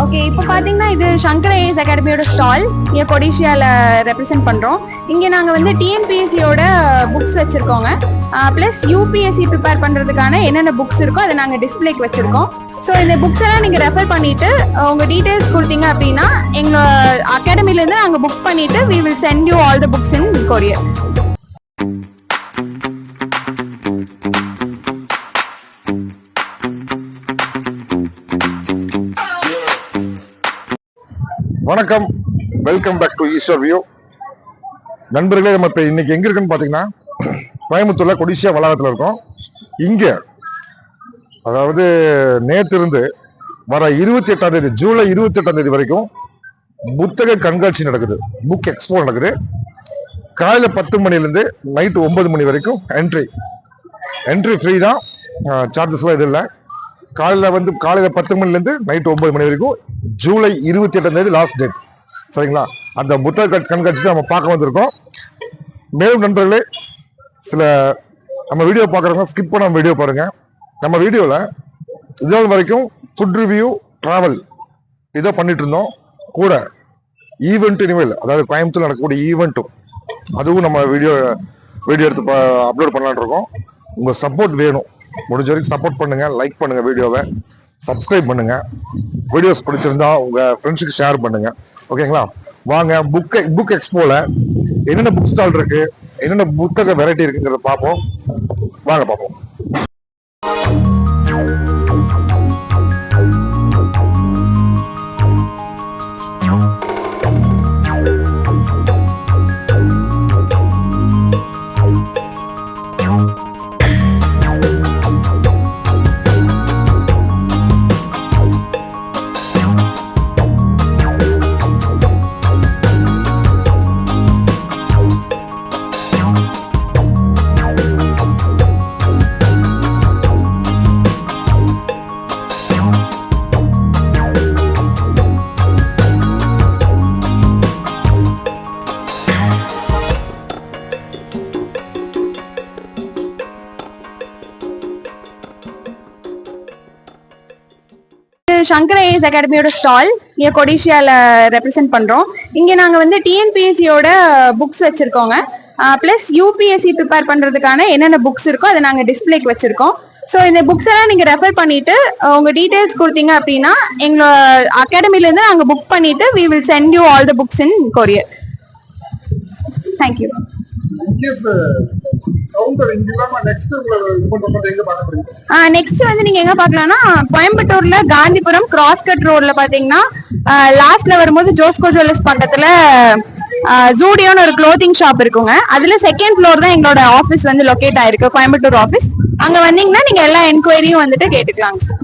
Okay இப்போ பார்த்தீங்கன்னா இது சங்கர் ஏஎஸ் அகாடமியோட ஸ்டால் இங்கே கொடிஷியாவில் ரெப்ரசென்ட் பண்ணுறோம் இங்கே நாங்கள் வந்து டிஎன்பிஎஸ்சியோட புக்ஸ் வச்சுருக்கோங்க. ப்ளஸ் யூபிஎஸ்சி ப்ரிப்பேர் பண்ணுறதுக்கான என்னென்ன புக்ஸ் இருக்கோ அதை நாங்கள் டிஸ்பிளேக்கு வச்சுருக்கோம். ஸோ இந்த புக்ஸ் எல்லாம் நீங்கள் ரெஃபர் பண்ணிவிட்டு உங்கள் டீட்டெயில்ஸ் கொடுத்தீங்க அப்படின்னா எங்கள் அகாடமிலேருந்து நாங்கள் புக் பண்ணிவிட்டு we will send you all the books in courier வணக்கம். Welcome back to Eswar view நண்பர்களே நம்ம இப்போ இன்னைக்கு எங்க இருக்குன்னு பார்த்தீங்கன்னா கோயம்புத்தூர்ல கொடிசியா வளாகத்தில் இருக்கோம். இங்கே அதாவது நேற்று இருந்து வர இருபத்தி எட்டாம் தேதி ஜூலை இருபத்தி எட்டாம் தேதி வரைக்கும் புத்தக கண்காட்சி நடக்குது. புக் எக்ஸ்போ நடக்குது. காலையில் பத்து மணிலேருந்து நைட்டு ஒன்பது மணி வரைக்கும் என்ட்ரி என்ட்ரி ஃப்ரீ தான். சார்ஜஸ்லாம் இது இல்லை. காலையில் வந்து காலையில் பத்து மணிலேருந்து நைட்டு ஒன்பது மணி வரைக்கும் ஜூலை இருபத்தி எட்டாம் தேதி லாஸ்ட் டேட் சரிங்களா? அந்த புத்தக கண்காட்சி நம்ம பார்க்க வந்திருக்கோம். மேலும் நண்பர்களே சில நம்ம வீடியோ பார்க்குறவங்க ஸ்கிப் நம்ம வீடியோ பாருங்க. நம்ம வீடியோவில் இதுநாள் வரைக்கும் ஃபுட் ரிவ்யூ ட்ராவல் இதை பண்ணிட்டு இருந்தோம். கூட ஈவெண்ட் இனிமேல் அதாவது கோயம்புத்தூர் நடக்கக்கூடிய ஈவெண்ட்டும் அதுவும் நம்ம வீடியோ வீடியோ எடுத்து அப்லோட் பண்ணலான் இருக்கோம். உங்கள் சப்போர்ட் வேணும். முடிஞ்ச வரைக்கும் சப்போர்ட் பண்ணுங்க லைக் பண்ணுங்க வீடியோவை சப்ஸ்கிரைப் பண்ணுங்க. வீடியோஸ் பிடிச்சிருந்தா உங்க ஃப்ரெண்ட்ஸுக்கு ஷேர் பண்ணுங்க. ஓகேங்களா வாங்க புக் புக் எக்ஸ்போல என்னென்ன புக் ஸ்டால் இருக்கு என்னென்ன புத்தக வெரைட்டி இருக்குங்கிறத பார்ப்போம். வாங்க பார்ப்போம். சங்கர் ஐஎஸ் அகாடமியோட ஸ்டால் இங்கே கொடிஷியால ரெப்ரசென்ட் பண்றோம். இங்கே நாங்க வந்து டிஎன்பிஎஸ்சியோட புக்ஸ் வச்சிருக்கோங்க. ப்ளஸ் யூபிஎஸ்சி ப்ரிப்பேர் பண்றதுக்கான என்னென்ன புக்ஸ் இருக்கோ அதை நாங்க டிஸ்பிளேக்கு வச்சிருக்கோம். ஸோ இந்த புக்ஸ் எல்லாம் நீங்க ரெஃபர் பண்ணிட்டு உங்கள் உங்க டீடைல்ஸ் கொடுத்தீங்க அப்படின்னா எங்களோட அகாடமில இருந்து நாங்க புக் பண்ணிட்டு we will send you all the books in courier thank you counter next வந்து நீங்க எங்க பார்க்கலாம்னா கோயம்புத்தூர்ல காந்திபுரம் கிராஸ்கட் ரோட்ல பாத்தீங்கன்னா லாஸ்ட்ல வரும்போது ஜோஸ்கோ ஜுவல்லர்ஸ் பக்கத்துல ஜூடியோன்னு ஒரு க்ளோத்திங் ஷாப் இருக்குங்க. அதுல செகண்ட் ஃப்ளோர் தான் எங்களோட ஆஃபீஸ் வந்து லொகேட் ஆயிருக்கு கோயம்புத்தூர் ஆஃபீஸ் அங்க வந்தீங்கன்னா நீங்க எல்லா என்கொயரியும் வந்துட்டு கேட்டுக்கலாங்க சார்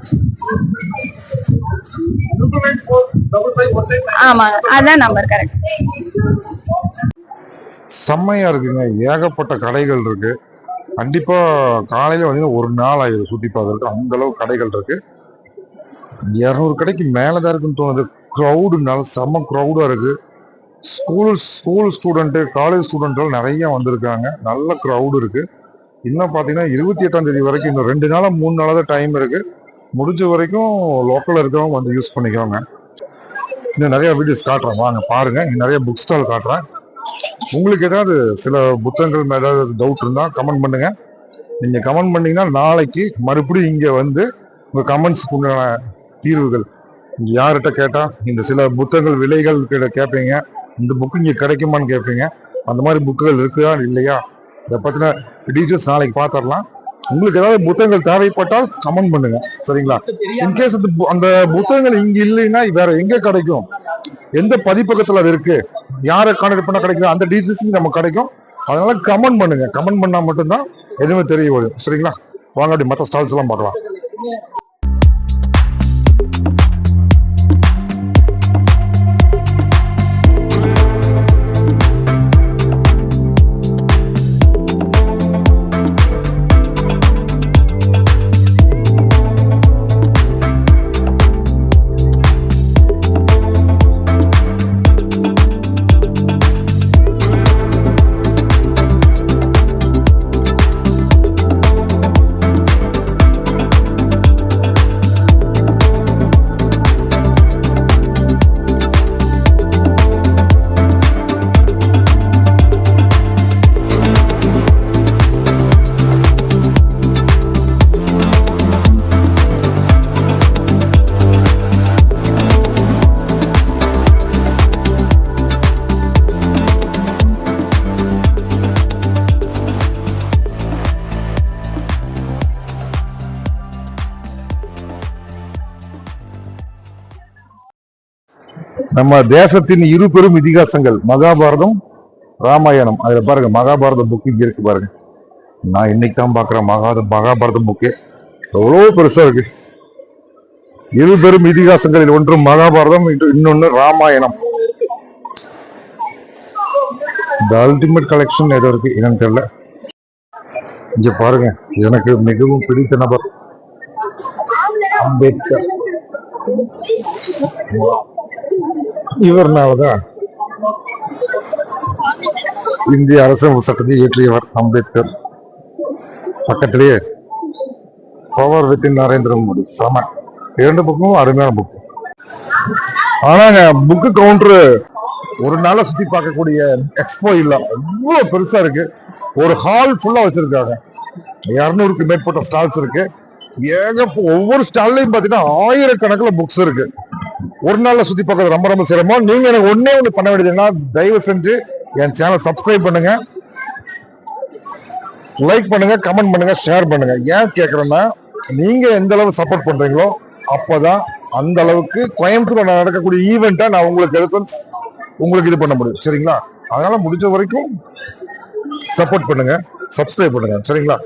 ஆமாங்க அதான் நம்பர் கரெக்ட் செம்மையா இருக்குங்க. ஏகப்பட்ட கடைகள் இருக்கு. கண்டிப்பா காலையில வந்து ஒரு நாள் ஆயிரும் சுத்தி பார்க்கறதுக்கு அந்த அளவு கடைகள் இருக்கு. இரநூறு கடைக்கு மேலதான் இருக்குன்னு தோணுது. க்ரௌடுனால செம்ம க்ரௌடா இருக்கு. ஸ்கூல் ஸ்கூல் ஸ்டூடெண்ட்டு காலேஜ் ஸ்டூடெண்ட்கள் நிறைய வந்திருக்காங்க. நல்ல க்ரௌடு இருக்கு. இன்னும் பார்த்தீங்கன்னா இருபத்தி எட்டாம் தேதி வரைக்கும் இன்னும் ரெண்டு நாளாக மூணு நாளாக தான் டைம் இருக்கு. முடிஞ்ச வரைக்கும் லோக்கலில் இருக்கவங்க வந்து யூஸ் பண்ணிக்கோங்க. இன்னும் நிறைய வீடியோஸ் காட்டுறேன். வாங்க பாருங்க. இங்கே நிறைய புக் ஸ்டால் காட்டுறேன். உங்களுக்கு ஏதாவது சில புத்தகங்கள் மேல ஏதாவது டவுட் இருந்தால் கமெண்ட் பண்ணுங்க. நீங்க கமெண்ட் பண்ணீங்கன்னா நாளைக்கு மறுபடியும் இங்க வந்து உங்க கமெண்ட்ஸ்க்கு உண்டான தீர்வுகள். இங்க யார்கிட்ட கேட்டா இந்த சில புத்தகங்கள் விலைகள் கேட்பீங்க இந்த புக்கு இங்க கிடைக்குமான்னு கேட்பீங்க அந்த மாதிரி புக்குகள் இருக்குதா இல்லையா? இதை பத்தின டீட்டெயில்ஸ் நாளைக்கு பார்த்துடலாம் உங்களுக்கு ஏதாவது புத்தகங்கள் தேவைப்பட்டால் கமெண்ட் பண்ணுங்க. சரிங்களா? இன்கேஸ் அந்த பு- அந்த புத்தகங்கள் இங்க இல்லைன்னா வேற எங்க கிடைக்கும்? எந்த பதிப்பகத்துல அது இருக்கு? யாரை கான்டாக்ட் பண்ணா கிடைக்குது அந்த டீட்டெயில்ஸ் நம்ம கிடைக்கும். அதனால கமெண்ட் பண்ணுங்க. கமெண்ட் பண்ணா மட்டும்தான் எதுவுமே தெரிய வரும். சரிங்களா? வாங்க அப்படி மற்ற ஸ்டால்ஸ் எல்லாம் பார்க்கலாம். நம்ம தேசத்தின் இரு பெரும் இதிகாசங்கள் மகாபாரதம் ராமாயணம். அதுல பாருங்க மகாபாரதம் புக் இங்க இருக்கு பாருங்க. நான் இன்னைக்கு தான் பாக்குறேன் மகாத மகாபாரதம் புக்கு எவ்வளவு பெருசா இருக்கு. இரு பெரும் இதிகாசங்களில் ஒன்று மகாபாரதம் இன்னொன்னு ராமாயணம். த அல்டிமேட் கலெக்ஷன் ஏதோ இருக்கு என்னன்னு தெரியல. இங்க பாருங்க எனக்கு மிகவும் பிடித்த நபர். அம்பேத்கர். இவர்னாலதான் இந்திய அரசு சட்டத்தை இயற்றியவர் அம்பேத்கர். பக்கத்திலேயே பவர் வித்தின் நரேந்திர மோடி. சம. இரண்டு புக்கும் அருமையான புக் ஆனாங்க புக்கு கவுண்டரு ஒரு நாள சுத்தி பார்க்கக்கூடிய எக்ஸ்போ இல்ல. அவ்வளோ பெருசா இருக்கு. ஒரு ஹால் ஃபுல்லா வச்சிருக்காங்க. இரநூறுக்கு மேற்பட்ட ஸ்டால்ஸ் இருக்கு. ஏக ஒவ்வொரு ஸ்டால்லையும் பாத்தீங்கன்னா ஆயிரக்கணக்கில் புக்ஸ் இருக்கு. ஒரு நாள்ல சுத்தி பார்க்கறது ரொம்ப ரொம்ப சிரமம். நீங்க எனக்கு ஒன்னே ஒண்ணு பண்ண வேண்டியதுன்னா தயவு செஞ்சு என் சேனல் சப்ஸ்கிரைப் பண்ணுங்க. லைக் பண்ணுங்க கமெண்ட் பண்ணுங்க ஷேர் பண்ணுங்க. ஏன் கேட்குறேன்னா நீங்க எந்த அளவு சப்போர்ட் பண்றீங்களோ அப்போதான் அந்த அளவுக்கு கோயம்புத்தூர்ல நடக்கக்கூடிய ஈவெண்ட்டை நான் உங்களுக்கு எதுக்கும் உங்களுக்கு இது பண்ண முடியும். சரிங்களா? அதனால முடிஞ்ச வரைக்கும் சப்போர்ட் பண்ணுங்க சப்ஸ்கிரைப் பண்ணுங்க. சரிங்களா?